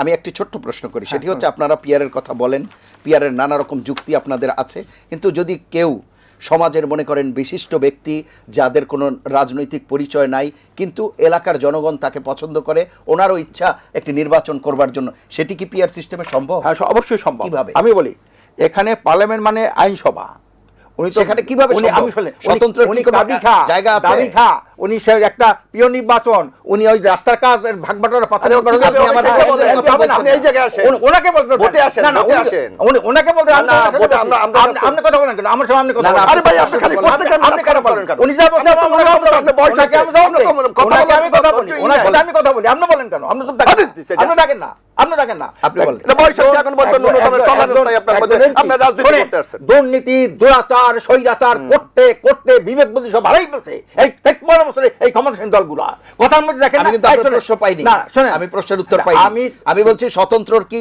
আমি একটি ছোট্ট প্রশ্ন করি সেটি হচ্ছে আপনারা পিয়ারের কথা বলেন পিয়ারের নানা রকম যুক্তি আপনাদের আছে কিন্তু যদি কেউ সমাজের মনে করেন বিশিষ্ট ব্যক্তি যাদের কোনো রাজনৈতিক পরিচয় নাই কিন্তু এলাকার জনগণ তাকে পছন্দ করে ওনারও ইচ্ছা একটি নির্বাচন করবার জন্য সেটি কি পিয়ার সিস্টেমে সম্ভব? হ্যাঁ অবশ্যই সম্ভব। কীভাবে? আমি বলি এখানে পার্লামেন্ট মানে আইনসভা। উনি সেখানে কীভাবে উনি আমি শুনলেন স্বতন্ত্রের উনি দাবি খা জায়গা আছে? দাবি খা। উনি সে একটা নির্বাচন উনি ওই রাস্তার কাজ ভাগ বাটোয়ারা এই জায়গায় আসেন। ওনাকে বলতে ভোটে আসেন, না, না, ভোটে আসেন। উনি- ওনাকে বলতে না, না, ভোটে আমরা- আমরা আপনি- আপনি কথা বলেন কেন? আমার সঙ্গে আপনি কথা না, না, বলেন। আরে ভাই, আপনি খালি আপনি- কেন বলেন উনি যা বলছেন আপনি আমরা আপনি বয়স ওনাকে আমি কথা ওনাকে আমি কথা কথা বলি ওনার সাথে আমি কথা বলি আপনি বলেন কেন? আপনি হাদিস দিছে আপনি না আপনি না। আপনি বলেন। এটা বয়স হচ্ছে, এখন ন্যূনতম নাই আপনার মধ্যে। একজন রাজনীতি করতে আসছেন। দুর্নীতি দুরাচার স্বৈরাচার করতে করতে বিবেক বুদ্ধি সব হারাই ফেলছে। এই বছরে এই ক্ষমতাসীন দলগুলা। কথার মধ্যে দেখেন আমি কিন্তু আপনার প্রশ্ন পাইনি। না শোনেন। আমি প্রশ্নের উত্তর পাইনি। আমি আমি বলছি স্বতন্ত্রর কি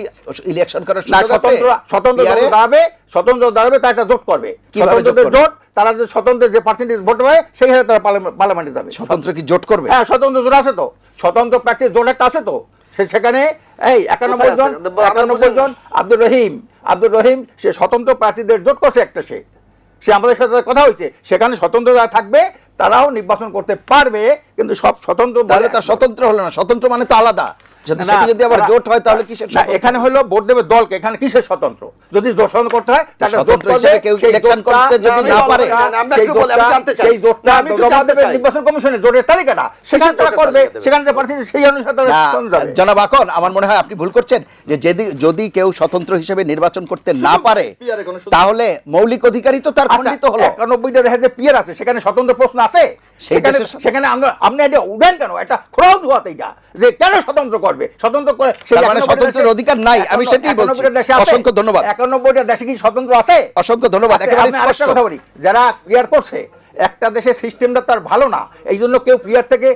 ইলেকশন করার সুযোগ আছে? স্বতন্ত্র স্বতন্ত্র দাঁড়াবে স্বতন্ত্র দাঁড়াবে তার একটা জোট করবে। স্বতন্ত্রদের করবে? জোট তারা যে স্বতন্ত্র যে পার্সেন্টেজ ভোট পাবে সেখানে তারা পার্লামেন্টে যাবে। স্বতন্ত্র কি জোট করবে? হ্যাঁ স্বতন্ত্র জোট আছে তো। স্বতন্ত্র প্রার্থীর জোট একটা আছে তো। সেখানে এই একানব্বই জন একানব্বই জন। আব্দুর রহিম আব্দুর রহিম সে স্বতন্ত্র প্রার্থীদের জোট করছে একটা সে। সে আমাদের সাথে কথা হয়েছে। সেখানে স্বতন্ত্র যারা থাকবে তারাও নির্বাচন করতে পারবে কিন্তু সব স্বতন্ত্র তাহলে তার স্বতন্ত্র হলো না। স্বতন্ত্র মানে তো আলাদা। যদি না, সেটি যদি আবার জোট হয় তাহলে কিসের এখানে হলো ভোট দেবে দলকে এখানে কিসের স্বতন্ত্র? যদি জোট করতে হয় তাহলে জোট স্বতন্ত্র করবে, হিসেবে কেউ সেই করতে যদি না পারে সেই একটু বলি, আমি জোটটা- জানতে চাই। সেই জোটটা না, আমি একটু জমা জানতে দেবে চাই। নির্বাচন কমিশনের জোটের তালিকাটা সেখানে তারা করবে সেখানে যে প্রার্থী সেই অনুসারে তারা না, স্বতন্ত্র যাবে। জনাব আকন আমার মনে হয় আপনি ভুল করছেন যে যদি যদি কেউ স্বতন্ত্র হিসেবে নির্বাচন করতে না পারে তাহলে মৌলিক অধিকারই তো তার আচ্ছা, খণ্ডিত হলো। একানব্বইটা দেখা যায় পিয়ার আছে সেখানে স্বতন্ত্র প্রশ্ন আছে? সেখানে সেখানে আমরা আপনি এটা উঠেন কেন? এটা খরচ হওয়াতে এটা যে কেন স্বতন্ত্র করবে। স্বতন্ত্র করে সেই মানে স্বতন্ত্রের অধিকার নাই, আমি সেটাই বলছি। 91টা দেশে? অসংখ্য ধন্যবাদ। একানব্বইটা দেশে কি স্বতন্ত্র আছে? অসংখ্য ধন্যবাদ একেবারে স্পষ্ট। কথা বলি। যারা ক্লিয়ার করছে একটা দেশের সিস্টেমটা তার ভালো না এই জন্য কেউ ক্লিয়ার থেকে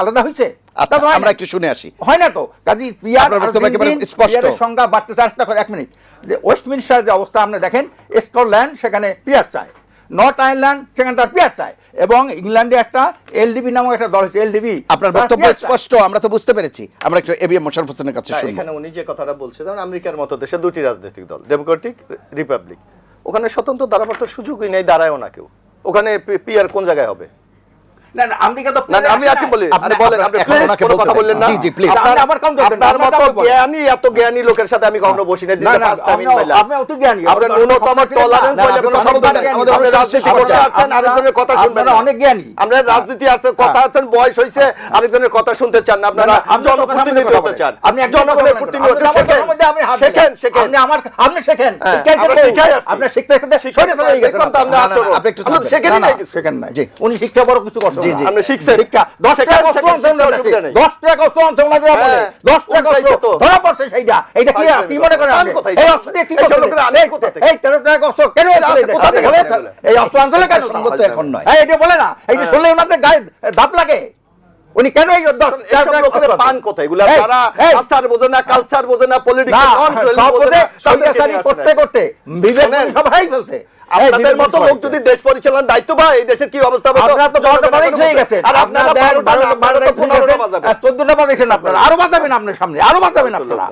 আলাদা হয়েছে? আচ্ছা আমরা একটু শুনে আসি। হয় না তো? কাজী স্পষ্ট। পিয়ারের সংখ্যা বাড়তে আসতে এক মিনিট। যে ওয়েস্টমিনস্টার যে অবস্থা আপনি দেখেন স্কটল্যান্ড সেখানে পিয়ার চায়। নর্থ আয়ারল্যান্ড সেখানে তার পিয়ার চায়। এবং ইংল্যান্ডে একটা এলডিবি নামক একটা দল হচ্ছে এলডিবি আপনার বক্তব্য স্পষ্ট আমরা তো বুঝতে পেরেছি। আমরা একটু এবিএম মোশারফ হোসেনের কাছে শুনি এখানে উনি যে কথাটা বলছে যেমন আমেরিকার মতো দেশে দুটি রাজনৈতিক দল ডেমোক্রেটিক রিপাবলিক ওখানে স্বতন্ত্র দাঁড়াবার তো সুযোগই নেই দাঁড়ায়ও না কেউ। ওখানে পিয়ার কোন জায়গায় হবে? আমেরিকা তো না না, আমি আর বলি আপনি- আপনি বলেন আপনি এখন please ওনাকে কোনো বলতে কথা বললেন না? জি, জি, please। আপনি আবার কম করবেন, আপনার আপনার মতো কথা বলবেন। জ্ঞানী এত জ্ঞানী লোকের সাথে আমি কখনো বসি না না, পাঁচ টাইম পাইলাম আপনি অত জ্ঞানী, আপনার ন্যূনতম টলারেন্স না, কোনো কথা সমস্যা আমাদের আপনি রাজনীতি আরেকজনের কথা শুনবেন না। অনেক জ্ঞানী। আপনার রাজনীতি আছে কথা আছেন বয়স হইছে আরেকজনের কথা শুনতে চান না আপনারা আপনি তো কথা জনপ্রতিনিধি হতে চান। আপনি একজন জনগণের প্রতিনিধি হতে মধ্যে আমি শেখেন শেখেন। আপনি আমার আপনি শেখেন হ্যাঁ। আপনি শিখতে শিখতে সরে চলে গেছেন। আপনি একটু না, জি। উনি শিক্ষা বড় কিছু করছেন জি, জি। আপনি শিখছেন। শিক্ষা। দশ শেখেন, টাকা কষ্ট শেখেন, আনছে ওনার কাছে। অসুবিধা নেই। দশ টাকা কষ্ট আনছে বলে। দশ টাকা কষ্ট ধরা পড়ছে সেইটা। এইটা কি পাঁচ মনে করেন আপনি? এই অস্ত্র কি এইসব লোকেরা আনে কোথা থেকে? এই তেরো টাকা কষ্ট কেন কোথা থেকে এই অস্ত্র আনছে কেন? সঙ্গত এখন নয়। এই, এটা বলে না। এইটা শুনলে ওনাদের গায়ে ধাপ লাগে। উনি কেন এই পান? এগুলা যারা কালচার বোঝে না, কালচার বোঝে না, আসেন করতে করতে। বিবেক সবাই বলছে। আপনাদের মতো লোক যদি দেশ পরিচালনার দায়িত্ব পায় এই দেশের কি অবস্থা হবে আপনারা তো বারোটা বাজাই হয়ে গেছে। আর আপনারা বারোটা বাজাবেন চোদ্দটা বাজাইছেন আপনারা। আরও বাজাবেন আপনার সামনে আরও বাজাবেন আপনারা।